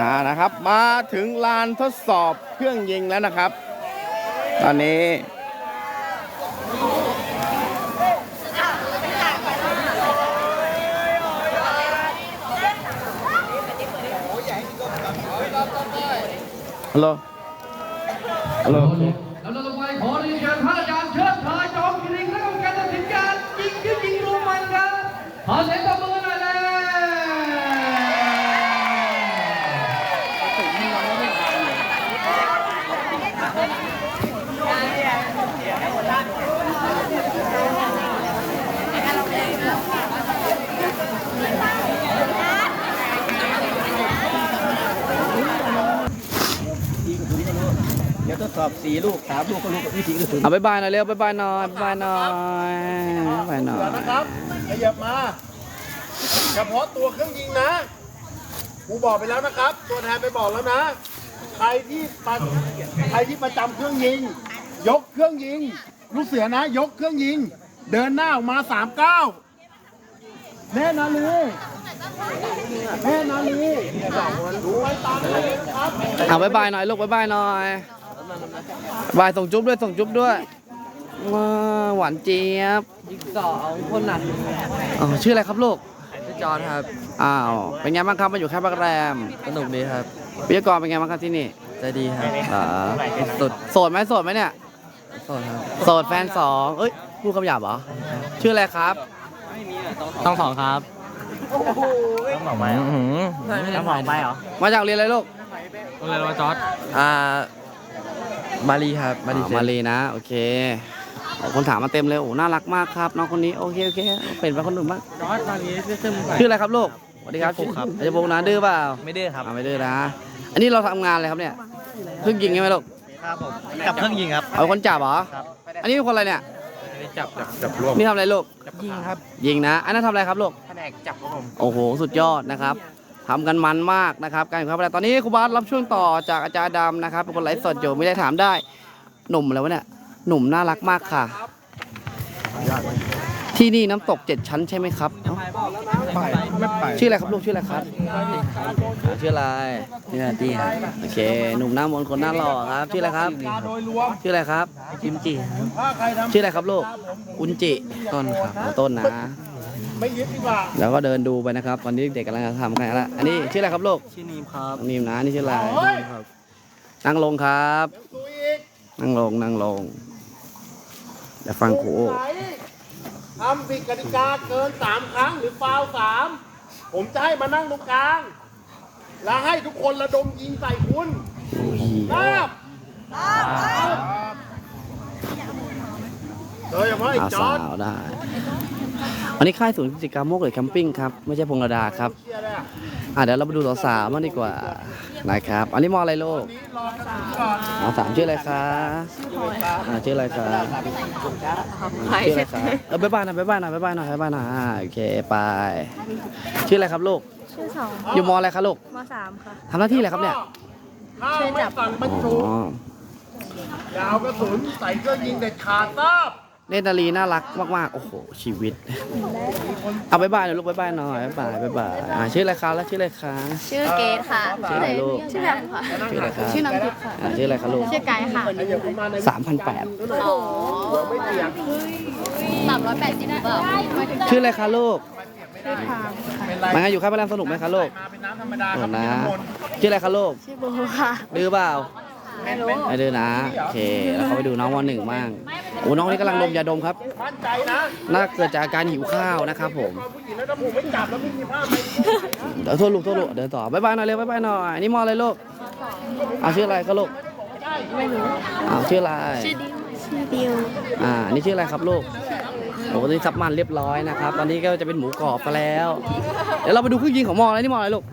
อ่านะครับมาถึงลานทดสอบเครื่องยิงแล้วนะครับ ตอนนี้ ฮัลโหล ฮัลโหล แล้วเราลงไปขอเรียนเชิญพระอาจารย์เชิดชายจอมกิริงและกรรมการตัดสินการยิงขึ้นยิงรวมมันครับขอเสียงตบมือหน่อยเลย เดี๋ยวทดส อบสี่ลูกสามลูกก็รู้กับวิธีกระสุนเอาบายบายหน่อยเร็วบายบายหน่อยบายบายหน่อยบายบายหน่อยนะครับขยับมาเฉพาะตัวเครื่องยิงนะครูบอกไปแล้วนะครับ ตัวแทนไปบอกแล้วนะ ใครที่ประใครที่ประจำเครื่องยิง ยกเครื่องยิง ลูกเสือนะ ยกเครื่องยิง เดินหน้าออกมาสามเก้าแน่นาลีแน่นาลีดูไว้ตามเลยนะครับเอาบายบายหน่อยลูกบายบายหน่อย บายส่งจุ๊บด้วยส่งจุ๊บด้วยว้าหวานเจี๊ยบยิงสองคนน่ะอ๋อชื่ออะไรครับลูกพี่จอนครับอ้าวเป็นไงบ้างครับมาอยู่แค่พักแรมสนุกดีครับวิทยากรเป็นไงบ้างครับที่นี่ใจดีครับเหรอสุดโสดไหมโสดไหมเนี่ยสดครับโสดแฟนสองเอ้ยพูดคำหยาบเหรอชื่ออะไรครับต้องสองครับต้องสองไหมต้องสองไปเหรอมาจากโรงเรียนอะไรลูกโรงเรียนวจอดอ่า มารีครับ มารีอ๋อมาลีนะ โอเคโอ้คนถามมาเต็มเลยโอ้น่ารักมากครับน้องคนนี้โอเคโอเคเป็นไปคนอื่นบ้างจอดมารีชื่อชื่อชื่ออะไรครับลูกสวัสดีครับชื่อฟุ๊กครับ อาจจะพงษ์นะดื้อเปล่าไม่ดื้อครับ อ่าไม่ดื้อนะ อันนี้เราทำงานอะไรครับเนี่ยเพิ่งยิงใช่ไหมลูกครับผมกับเครื่องยิงครับ เอาคนจับเหรอครับ อันนี้เป็นคนอะไรเนี่ยจับจับจับรวมนี่ทำอะไรลูกยิงครับ ยิงนะ อันนั้นทำอะไรครับลูกแผนกจับครับผมโอ้โหสุดยอดนะครับ ทำกันมันมากนะครับการแข่งขันอะไรตอนนี้ครูบาสรับช่วงต่อจากอาจารย์ดำนะครับเป็นคนไลฟ์สดอยู่ไม่ได้ถามได้หนุ่มอะไรวะเนี่ยหนุ่มน่ารักมากค่ะ ที่นี่น้ำตกเจ็ดชั้นใช่ไหมครับเอ้าชื่ออะไรครับลูกชื่ออะไรครับอ่าชื่ออะไรนี่นาตี้ครับโอเคหนุ่มหน้ามนต์คนหน้าหล่อครับ ชื่ออะไรครับโดยรวมชื่ออะไรครับจิมจีถ้าใครทำชื่ออะไรครับลูกอุนจิต้นครับขอต้นนะ ไม่ยึดดีกว่าแล้วก็เดินดูไปนะครับ ตอนนี้เด็กกำลังจะทำกันแล้วอันนี้ชื่ออะไรครับลูกชื่อนีมครับน้องนิมนะนี่ชื่ออะไรเฮ้ยนั่งลงครับ ดูอีกนั่งลงนั่งลงเดี๋ยวฟังครูไหนทำผิดกติกาเกินสามครั้งหรือฟาวล์สามผมจะให้มานั่งตรงกลาง แล้วให้ทุกคนระดมยิงใส่คุณทราบโดยเฉพาะไอ้อาจอสาร์ดวได้ อันนี้ค่ายศูนย์กิจกรรมโมกเลยแคมปิ้งครับ ไม่ใช่พงระดาครับเชียร์เลยอะอะเดี๋ยวเราไปดูสาวๆมางดีกว่า นะครับ อันนี้มออะไรลูกนี่รอกระสุนก่อนมอสามชื่ออะไรคะอ่าชื่ออะไรคะอ่าชื่ออะไรคะเออบ๊ายบายหน่อยบ๊ายบายหน่อยบ๊ายบายหน่อยบ๊ายบายหน่อยอ่าโอเคไป ชื่ออะไรครับลูก ชื่อสองอยู่มออะไรคะลูกมสามค่ะทำหน้าที่อะไรครับเนี่ยถ้าไม่สั่งบรรอ๋จุออย่าเอากระสุนใส่เครื่องยิงเด็ดขาดทราบ เนตรนารีน่ารักมากๆ โอ้โห ชีวิต เอาบายบายหน่อยลูกบายบายหน่อยบายบายบายบายอ่าชื่ออะไรคะแล้วชื่ออะไรคะ ชื่อเกดค่ะ ชื่ออะไรลูก ชื่อแบบค่ะ ชื่ออะไรคะชื่อน้ำทิพย์ค่ะ อ่าชื่ออะไรคะลูกชื่อไก่ค่ะอย่าคุณมาในสามพันแปดโอ้โหไม่เสียงสามร้อยแปดสิบหรือเปล่าชื่ออะไรคะลูกชื่อพามค่ะเป็นไรมาไงอยู่ค่ายพระรามสนุกไหมคะลูกมาเป็นน้ำธรรมดาโอ้ครับนะไม่มีน้ำมนต์ชื่ออะไรคะลูก ชื่อโบค่ะดื้อเปล่าไม่รู้ไม่ดื้อนะ โอเค แล้วเขาไปดูน้องวันหนึ่งบ้าง โอ้น้องคนนี้กำลังดมยาดมครับ มั่นใจนะน่าเกิดจากอาการหิวข้าวนะครับผมตอนผู้หญิงแล้วถ้าผมไม่จับแล้วไม่มีผ้าไหมเดี๋ยวโทษลูกโทษลูกเดินต่อบายบายหน่อยเร็วบายบายหน่อยนี่มออะไรลูกเอาชื่ออะไรคะลูกไม่รู้อ้าวชื่ออะไรชื่อดิวชื่อดิวอ่านี่ชื่ออะไรครับลูกโอ้โหนี่ซับมันเรียบร้อยนะครับ ตอนนี้ก็จะเป็นหมูกรอบกันแล้ว เดี๋ยวเราไปดูเครื่องยิงของมออะไรนี่มออะไรลูก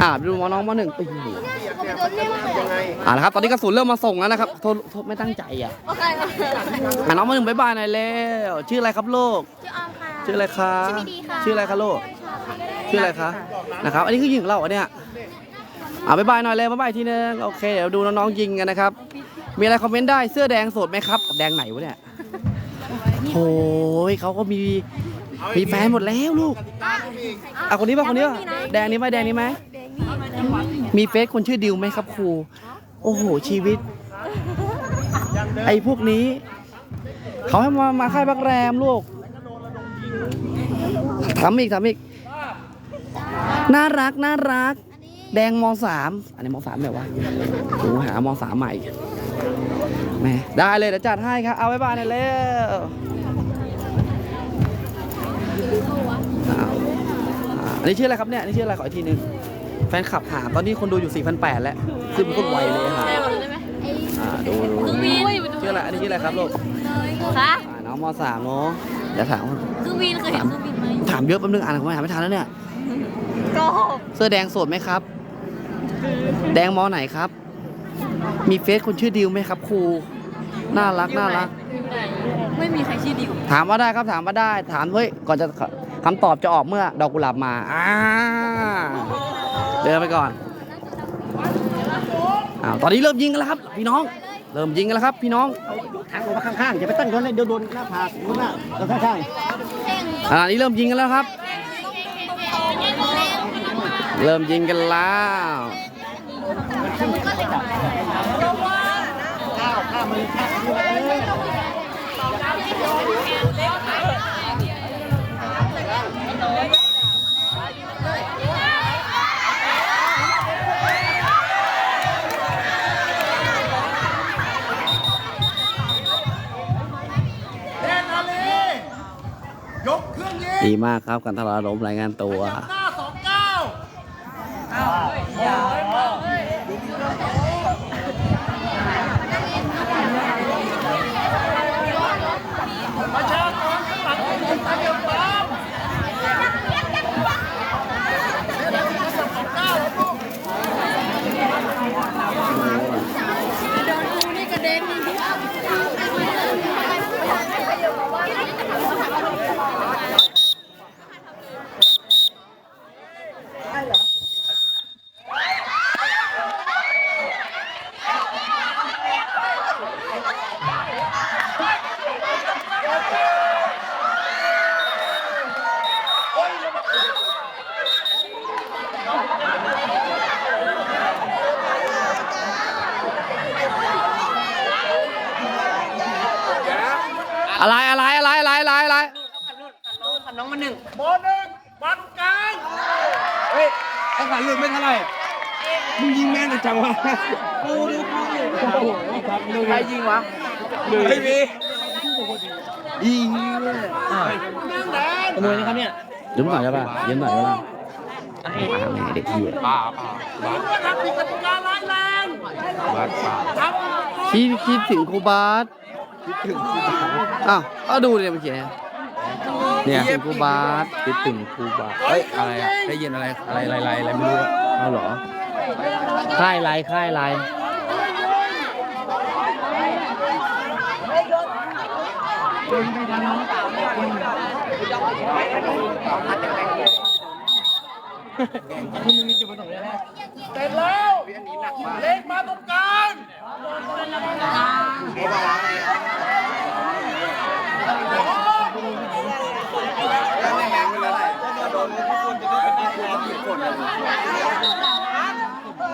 อ่าไปดูมอน้องมอหนึ่งปียังไง อ่านะครับ ตอนนี้กระสุนเริ่มมาส่งแล้วนะครับ โทษโทษไม่ตั้งใจอะโอเคอ่าน้องมอหนึ่งบายบายหน่อยเร็วชื่ออะไรครับลูก ชื่อออมค่ะ ชื่ออะไรคะชื่อมิดีค่ะ ชื่ออะไรคะลูก ชื่ออะไรคะ นะครับ อันนี้คือยิงของเราเหรอเนี่ย อ่าบายบายหน่อยเลยบายบายทีนึง โอเค เดี๋ยวดูน้องๆยิงกันนะครับ มีอะไรคอมเมนต์ได้ เสื้อแดงโสดไหมครับ แดงไหนวะเนี่ยโอ้ยเขาก็มีมีแฟนหมดแล้วลูกกติกาก็มีอีกอะคนนี้ป่ะคนนี้ป่ะแดงนี้ไหมแดงนี้ไหมแดงนี่ มีเฟซคนชื่อดิวไหมครับครู โอ้โห ชีวิต ไอ้พวกนี้ เขาให้มา มาค่ายบักแรมลูกทำอีกทำอีก น่ารัก น่ารัก แดงมสาม อันนี้มสามแบบว่าโอ้โหามสามใหม่แม่ได้เลยเดี๋ยวจัดให้ครับ เอาไว้บ้านเลยเร็วอันนี้ชื่ออะไรครับเนี่ย อันนี้ชื่ออะไรขออีกทีนึง แฟนคลับหาตอนนี้คนดูอยู่ 4,800 แล้วขึ้นเป็นคนไวเลยหาอ่าดูดูชื่ออะไรอันนี้ชื่ออะไรครับลูกคะอ่าน้องมสามเนาะเดี๋ยวถามเครื่องบินเคยเห็นเครื่องบินไหมถามเยอะแป๊บนึงอ่านคำถามไม่ทันแล้วเนี่ยก็เสื้อแดงโสดไหมครับ แดงมอไหนครับ มีเฟซคนชื่อดิวไหมครับครูน่ารักน่ารัก ไม่มีใครชื่อดิวถามว่าได้ครับถามว่าได้ ถามเฮ้ยก่อนจะคำตอบจะออกเมื่อดอกกุหลาบมาอ่า เดินไปก่อนอ้าวตอนนี้เริ่มยิงกันแล้วครับ พี่น้อง เริ่มยิงกันแล้วครับ พี่น้องทางออกมาข้างๆอย่าไปตั้งโดนเลยเดี๋ยวโดนหน้าผากโดนหน้าเราข้างขณะนี้เริ่มยิงกันแล้วครับ เริ่มยิงกันแล้วๆเดีมากครับ กันทลาลมรายงานตัว หน้าสองเก้าประชากรข้างหลังของผมตาเดียวตามสองเก้าแล้วลูก อะไรอะไรอะไรอะไรอะไรอะไร บอลหนึ่งบอลกลาง ไอ้ขาหลุดไม่เท่าไหร่มึงยิงแม่นจังวะกูดูกูใครยิงวะไม่มียิงขโมยนะครับเนี่ยยืมหน่อยได้ป่ะยืมหน่อยได้ป่ะมาแม่เด็กเหี้ยป่าป่าคุณว่าทำผิดกติการ้ายแรงบ้าป่าทำคิดคิดถึงครูบาสอ้าวเอาดูเนี่ยมันเขียนไง เนี่ยถึงครูบาสคิดถึงครูบาเฮ้ยอะไรอะได้ยินอะไรอะไรอะไรอะไรอะไรไม่รู้อะเอาเหรอ ค่ายไรค่ายไรเสร็จแล้วเล่นมาตรงกลาง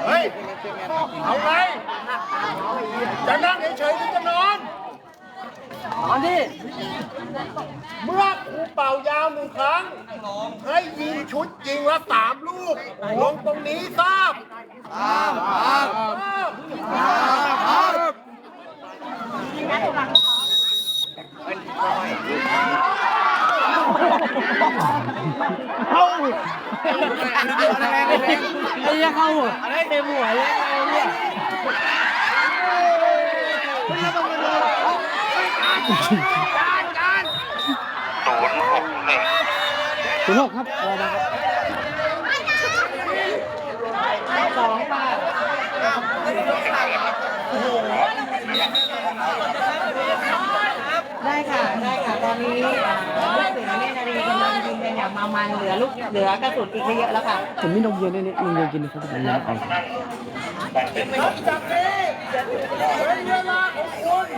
เฮ้ย เอาไงจะนั่งเฉยๆหรือจะนอนนอนดิเมื่อครูเป่ายาวหนึ่งครั้ง ให้ยิงชุดจริงละสามลูก ลงตรงนี้ทราบทราบทราบทราบเข้า ไอ้ยังเข้าหัวอะไรเต็มหัวเลยไอ้เนี่ยคุณหกครับรอมาครับสองบาทได้ค่ะ ได้ค่ะ ตอนนี้่มามันเหลือลูกเหลือกระสุนอีกไม่เยอะแล้วค่ะผมมีนมเย็นเนี่ยนมเย็นกินนะครับผมนะรับจากนี้เป็นเวลาของคุณ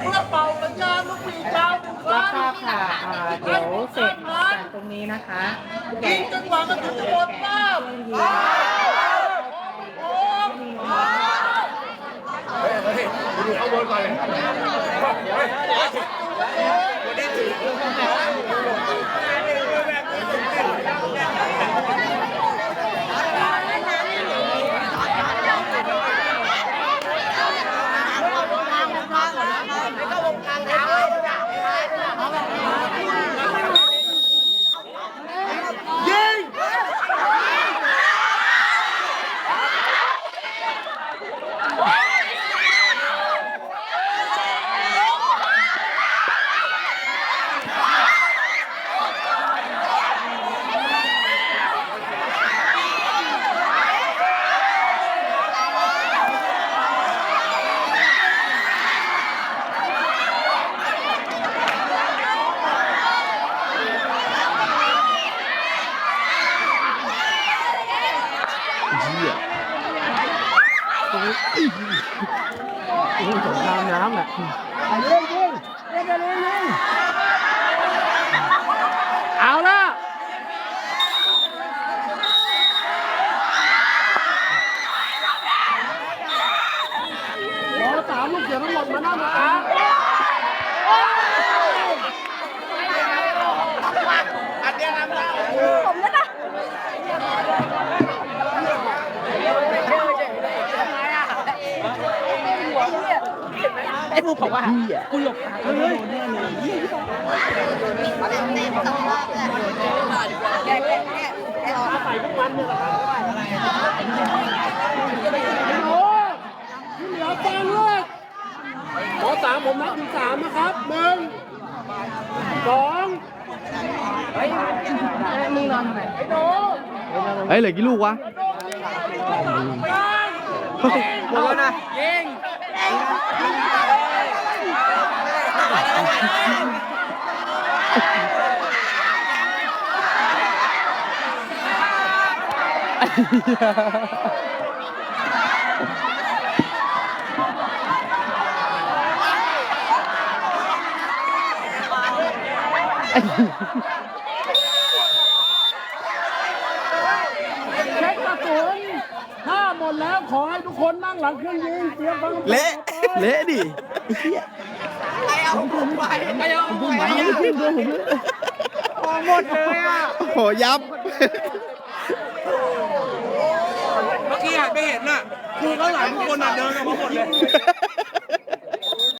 เพื่อเป่าสัญญาลูกปีกาวทุกค้าบค่ะเดี๋ยวเสร็จจากตรงนี้นะคะกิงจนกว่ากันจะหมดเป้าดูข้างบนก่อนเลยวันนี้ถือ Thank you. ไอ้ปูบอกว่ากูหลบตาเขาโดนแน่เลยขอสามผมนับถึงสามนะครับหนึ่งสองเฮ้ยเหลือกี่ลูกวะหมดแล้วนะยิง เช็คกระสุนถ้าหมดแล้วขอให้ทุก คนนั่งหลังเครื่องยิงเตรียมฟังเละเละดิไอ้เหี้ยหมดเลยอะโหยับ เมื่อกี้หันไปเห็นน่ะครูข้างหลังทุกคนน่ะเดินออกมาหมดเลย